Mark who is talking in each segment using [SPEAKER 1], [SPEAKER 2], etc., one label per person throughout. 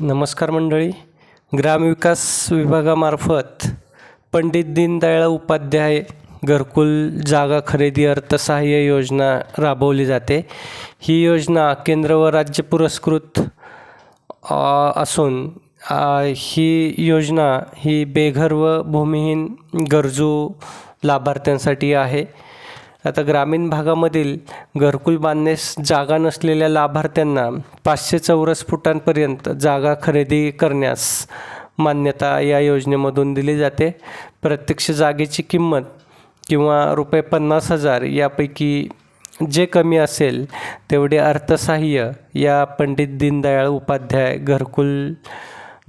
[SPEAKER 1] नमस्कार मंडळी. ग्रामविकास विभागामार्फत पंडित दीनदयाळ उपाध्याय घरकुल जागा खरेदी अर्थसहाय्य योजना राबवली जाते. ही योजना केंद्र व राज्य पुरस्कृत असून ही योजना ही बेघर व भूमिहीन गरजू लाभार्थ्यांसाठी आहे. आता ग्रामीण भागामधील घरकुल बांधण्यास जागा नसलेल्या लाभार्थ्यांना पाचशे चौरस फुटांपर्यंत जागा खरेदी करण्यास मान्यता या योजनेमधून दिली जाते. प्रत्यक्ष जागेची किंमत किंवा रुपये पन्नास हजार यापैकी जे कमी असेल तेवढे अर्थसहाय्य या पंडित दीनदयाळ उपाध्याय घरकुल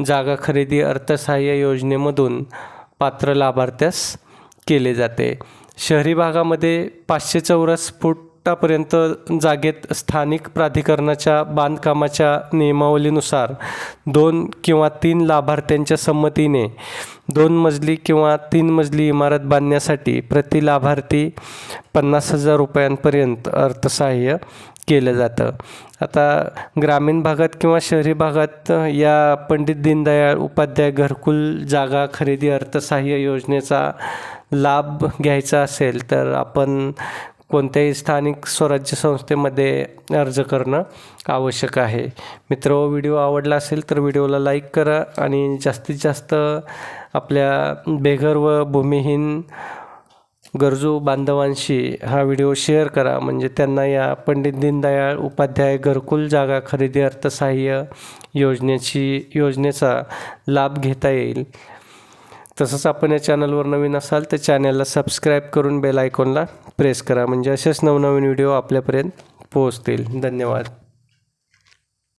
[SPEAKER 1] जागा खरेदी अर्थसहाय्य योजनेमधून पात्र लाभार्थ्यास केले जाते. शहरी भागामध्ये पाचशे चौरस फुटापर्यंत जागेत स्थानिक प्राधिकरणाच्या बांधकामाच्या नियमावलीनुसार दोन किंवा तीन लाभार्थ्यांच्या संमतीने दोन मजली किंवा तीन मजली इमारत बांधण्यासाठी प्रति लाभार्थी पन्नास हजार रुपयांपर्यंत अर्थसहाय्य केलं जातं. आता ग्रामीण भागात किंवा शहरी भागात या पंडित दीनदयाळ उपाध्याय घरकुल जागा खरेदी अर्थसहाय्य योजनेचा लाभ घ्यायचा असेल तर आपण कोणत्याही स्थानिक स्वराज्य संस्थेमध्ये अर्ज करणं आवश्यक आहे. मित्र हो, व्हिडिओ आवडला असेल तर व्हिडिओला लाईक करा आणि जास्तीत जास्त आपल्या बेघर व भूमिहीन गरजू बांधवांशी हा व्हिडिओ शेअर करा. म्हणजे त्यांना या पंडित दीनदयाळ उपाध्याय घरकुल जागा खरेदी अर्थसहाय्य योजनेची योजनेचा लाभ घेता येईल. तसंच आपण या चॅनलवर नवीन असाल तर चॅनलला सबस्क्राईब करून बेल आयकॉनला प्रेस करा. म्हणजे असेच नवनवीन व्हिडिओ आपल्यापर्यंत पोहोचतील. धन्यवाद.